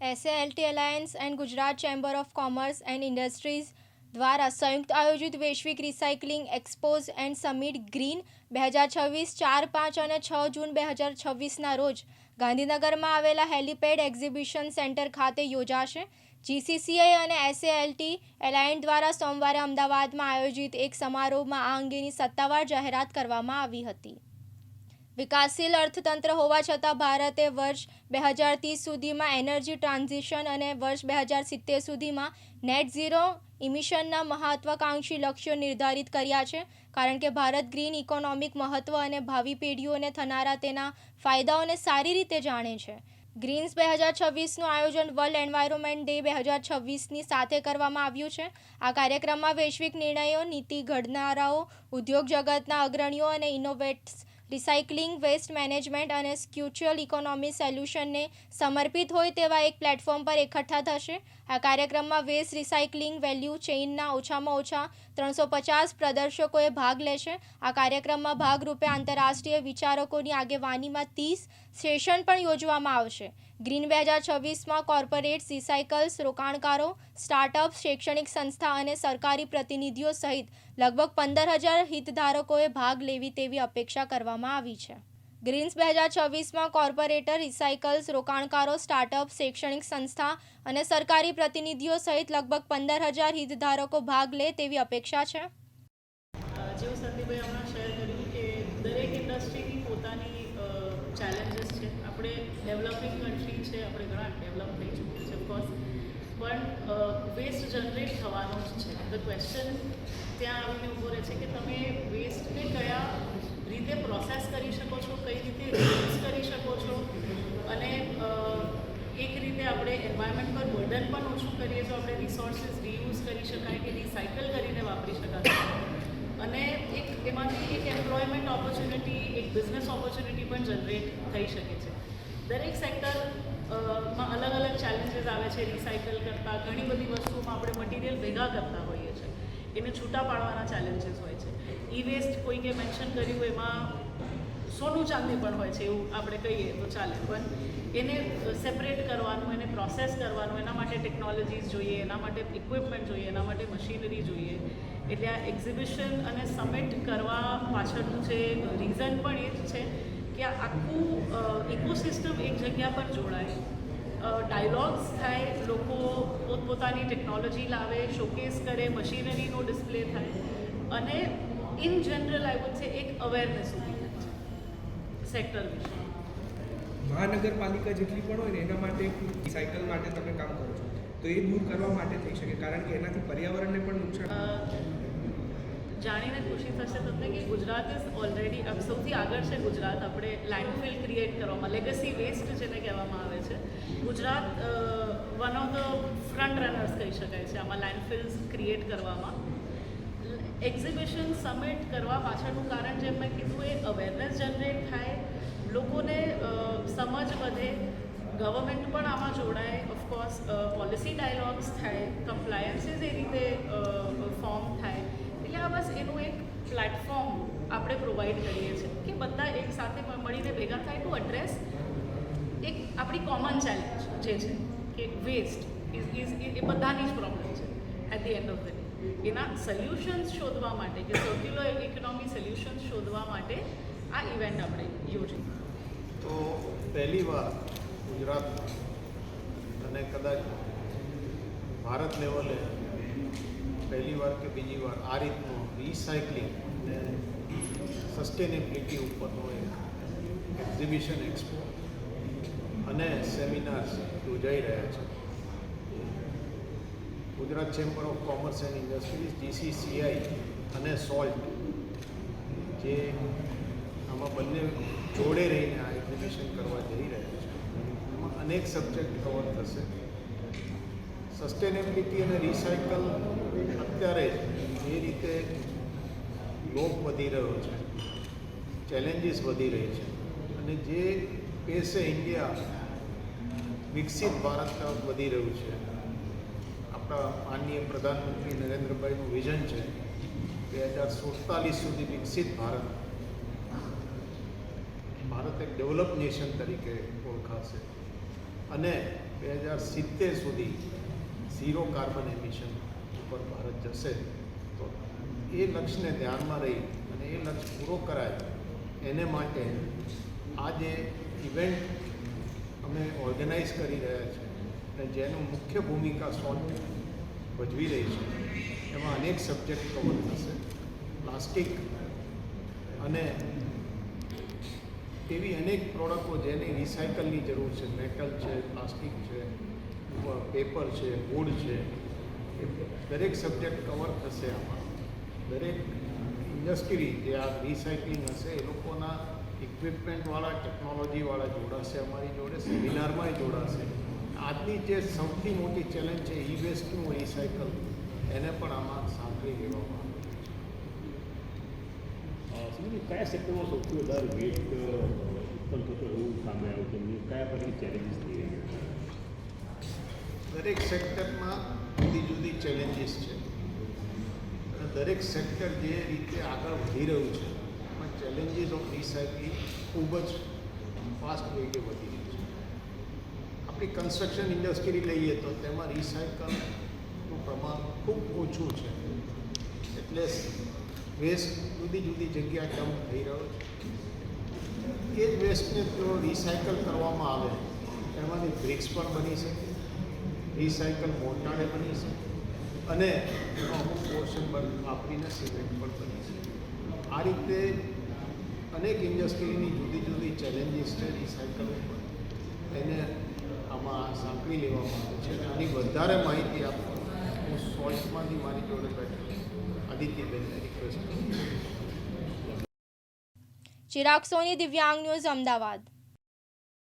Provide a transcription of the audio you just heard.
S A L T alliance and Gujarat chamber of commerce and industries દ્વારા સંયુક્ત આયોજિત વૈશ્વિક recycling expos and summit green બે હજાર છવ્વીસ ચાર પાંચ અને છ જૂન બે હજાર છવ્વીસના રોજ ગાંધીનગરમાં આવેલા હેલિપેડ એક્ઝિબિશન સેન્ટર ખાતે યોજાશે જીસીસીઆઈ અને એસએએલટી એલાયન્સ દ્વારા સોમવારે અમદાવાદમાં આયોજિત એક સમારોહમાં આ અંગેની સત્તાવાર જાહેરાત કરવામાં આવી હતી વિકાસશીલ અર્થતંત્ર હોવા છતાં ભારતે વર્ષ બે હજાર ત્રીસ સુધીમાં એનર્જી ટ્રાન્ઝિશન અને વર્ષ બે હજાર સિત્તેર સુધીમાં નેટ ઝીરો ઇમિશનના મહત્વાકાંક્ષી લક્ષ્યો નિર્ધારિત કર્યા છે. કારણ કે ભારત ગ્રીન ઇકોનોમિક મહત્વ અને ભાવિ પેઢીઓને થનારા તેના ફાયદાઓને સારી રીતે જાણે છે. ગ્રીન્સ બે હજાર છવ્વીસનું આયોજન વર્લ્ડ એન્વાયરમેન્ટ ડે બે હજાર છવ્વીસની સાથે કરવામાં આવ્યું છે. આ કાર્યક્રમમાં વૈશ્વિક નિર્ણયો, નીતિ ઘડનારાઓ, ઉદ્યોગ જગતના અગ્રણીઓ અને ઇનોવેટ્સ રિસાયકલિંગ, વેસ્ટ મેનેજમેન્ટ અને સ્ક્યુચ્યુઅલ ઇકોનોમી સોલ્યુશનને સમર્પિત હોય તેવા એક પ્લેટફોર્મ પર એકઠા થશે. આ કાર્યક્રમમાં વેસ્ટ રિસાયકલિંગ વેલ્યુ ચેઇનના ઓછામાં ઓછા ત્રણસો પચાસ પ્રદર્શકોએ ભાગ લેશે. આ કાર્યક્રમમાં ભાગરૂપે આંતરરાષ્ટ્રીય વિચારકોની આગેવાનીમાં ત્રીસ સેશન પણ યોજવામાં આવશે. ગ્રીન બે હજાર છવ્વીસમાં કોર્પોરેટ્સ રિસાયકલ્સ, રોકાણકારો, સ્ટાર્ટઅપ્સ, શૈક્ષણિક સંસ્થા અને સરકારી પ્રતિનિધિઓ સહિત લગભગ પંદર હજાર હિતધારકોએ ભાગ લેવી તેવી અપેક્ષા કરવામાં આવી છે. ગ્રીન્સ બે હજાર છવ્વીસમાં કોર્પોરેટર, રિસાયકલ્સ, રોકાણકારો, સ્ટાર્ટઅપ, શૈક્ષણિક સંસ્થા અને સરકારી પ્રતિનિધિઓ સહિત લગભગ પંદર હજાર હિતધારકો ભાગ લે તેવી અપેક્ષા છે. પણ વેસ્ટ જનરેટ થવાનો જ છે. ધ ક્વેશ્ચન ત્યાં આવીને ઊભો રહે છે કે તમે વેસ્ટને કયા રીતે પ્રોસેસ કરી શકો છો, કઈ રીતે યુઝ કરી શકો છો અને એક રીતે આપણે એન્વાયરમેન્ટ પર બર્ડન પણ ઓછું કરીએ તો આપણે રિસોર્સિસ રીયુઝ કરી શકાય કે રિસાયકલ કરીને વાપરી શકાય. અને એક, એમાંથી એક એમ્પ્લોયમેન્ટ ઓપોર્ચ્યુનિટી એક બિઝનેસ ઓપોર્ચ્યુનિટી પણ જનરેટ થઈ શકે છે. દરેક સેક્ટરમાં અલગ અલગ ચેલેન્જીસ આવે છે રિસાયકલ કરતાં, ઘણી બધી વસ્તુઓમાં આપણે મટીરિયલ ભેગા કરતા હોઈએ છીએ. એને છૂટા પાડવાના ચેલેન્જીસ હોય છે. ઈ વેસ્ટ કોઈકે મેન્શન કર્યું એમાં સોનું ચાંદી પણ હોય છે એવું આપણે કહીએ તો ચાલે. પણ એને સેપરેટ કરવાનું, એને પ્રોસેસ કરવાનું, એના માટે ટેકનોલોજીસ જોઈએ, એના માટે ઇક્વિપમેન્ટ જોઈએ, એના માટે મશીનરી જોઈએ. એટલે આ એક્ઝિબિશન અને સમિટ કરવા પાછળનું જે રીઝન પણ એ જ છે કે આખું ઇકોસિસ્ટમ એક જગ્યા પર જોડાય. ડાયલોગ્સ થાય, લોકો પોતપોતાની ટેકનોલોજી લાવે શોકેસ કરે મશીનરીનો ડિસ્પ્લે થાય. અને ઇન જનરલ આઈ વુડ છે એક અવેરનેસ ઊભી થાય સેક્ટર વિશે મહાનગરપાલિકા જેટલી પણ હોય ને એના માટે સાયકલ માટે તમે કામ કરો છો તો એ દૂર કરવા માટે થઈ શકે કારણ કે એનાથી પર્યાવરણને પણ નુકસાન જાણીને ખુશી થશે તમને કે ગુજરાત ઇઝ ઓલરેડી સૌથી આગળ છે ગુજરાત આપણે લેન્ડફિલ ક્રિએટ કરવામાં લેગસી વેસ્ટ જેને કહેવામાં આવે છે. Gujarat one of the front runners કહી શકાય છે આમાં લેન્ડફિલ્સ ક્રિએટ કરવામાં. એક્ઝિબિશન સમિટ કરવા પાછળનું કારણ જેમ મેં કીધું, એ અવેરનેસ જનરેટ થાય. લોકોને સમજ વધે. ગવર્મેન્ટ પણ આમાં જોડાય. ઓફકોર્સ પોલિસી ડાયલોગ્સ થાય. કમ્પ્લાયન્સીસ એ રીતે ફોર્મ થાય. એટલે આ બસ એનું એક પ્લેટફોર્મ આપણે પ્રોવાઈડ કરીએ છીએ કે બધા એક સાથે મળીને ભેગા થાય ટુ એડ્રેસ એક આપણી કોમન ચેલેન્જ જે છે કે વેસ્ટ ઇઝ ઇઝ એ બધાની જ પ્રોબ્લેમ છે at the end of the day એના સોલ્યુશન્સ શોધવા માટે કે સર્ક્યુલર ઇકોનોમી સોલ્યુશન્સ શોધવા માટે આ ઇવેન્ટ આપણે યોજી તો પહેલી વાર ગુજરાતમાં અને કદાચ ભારત લેવલે પહેલી વાર કે બીજી વાર આ રીતનું રિસાયકલિંગ અને સસ્ટેનેબિલિટી ઉપરનો એક એક્ઝિબિશન એક્સપો અને સેમિનાર્સ યોજાઈ રહ્યા છે. Gujarat chamber of commerce and industries G C C I અને સોલ્ટ જે આમાં બંને જોડે રહીને આ એક્ઝિબિશન કરવા જઈ રહ્યા છે. એમાં અનેક સબ્જેક્ટ કવર થશે. સસ્ટેનેબિલિટી અને રિસાયકલ અત્યારે જે રીતે લોપ વધી રહ્યો છે ચેલેન્જીસ વધી રહી છે અને જે પેસે ઇન્ડિયા વિકસિત ભારત તરફ વધી રહ્યું છે. આપણા માનનીય પ્રધાનમંત્રી નરેન્દ્રભાઈનું વિઝન છે બે હજાર સુડતાલીસ સુધી વિકસિત ભારત. ભારત એક ડેવલપ નેશન તરીકે ઓળખાશે. અને બે હજાર સિત્તેર સુધી ઝીરો કાર્બન એમિશન ઉપર ભારત જશે. તો એ લક્ષ્યને ધ્યાનમાં રહી અને એ લક્ષ્ય પૂરો કરાય એને માટે આ જે ઇવેન્ટ અમે ઓર્ગેનાઇઝ કરી રહ્યા છીએ અને જેનું મુખ્ય ભૂમિકા સોલ્ટ ભજવી રહી છે. એમાં અનેક સબ્જેક્ટ કવર થશે. પ્લાસ્ટિક અને એવી અનેક પ્રોડક્ટો જેની રિસાયકલની જરૂર છે. મેટલ છે પ્લાસ્ટિક છે પેપર છે વુડ છે. એ દરેક સબ્જેક્ટ કવર થશે આમાં. દરેક ઇન્ડસ્ટ્રી જે આ રિસાયકલિંગ હશે, એ લોકોના ઇક્વિપમેન્ટવાળા ટેકનોલોજીવાળા જોડાશે અમારી જોડે સેમિનારમાં જોડાશે. આજની જે સૌથી મોટી ચેલેન્જ છે ઈ વેસ્ટનું રિસાયકલ એને પણ આમાં સાંકળી લેવામાં આવે કયા સેક્ટરમાં સૌથી વધારે વેસ્ટ ઉત્પન્ન થતો એવું સામે આવ્યું છે? કયા પ્રકારની ચેલેન્જીસ થઈ રહી દરેક સેક્ટરમાં જુદી જુદી ચેલેન્જીસ છે. અને દરેક સેક્ટર જે રીતે આગળ વધી રહ્યું છે એમાં ચેલેન્જીસ ઓફ રિસાયકલિંગ ખૂબ જ ફાસ્ટ વેગે વધી રહ્યું છે. આપણી કન્સ્ટ્રક્શન ઇન્ડસ્ટ્રી લઈએ તો તેમાં રિસાયકલનું પ્રમાણ ખૂબ ઓછું છે. એટલે વેસ્ટ જુદી જુદી જગ્યાએ ડમ્પ થઈ રહ્યો છે. એ જ વેસ્ટને જો રિસાયકલ કરવામાં આવે. એમાંથી બ્રિક્સ પણ બની શકે રિસાયકલ મોટાડે બની શકે અને અમુક પોર્શન વાપરીને સિમેન્ટ પણ બની શકે. આ રીતે અનેક ઇન્ડસ્ટ્રીની જુદી જુદી ચેલેન્જીસ છે રિસાયકલ ઉપર. એને આમાં સાંકળી લેવામાં આવે છે. આની વધારે માહિતી આપવા હું સોલ્ટમાંથી મારી જોડે બેઠેલ આદિત્યબેનને રિક્વેસ્ટ ચિરાગ સોની, દિવ્યાંગ ન્યૂઝ, અમદાવાદ.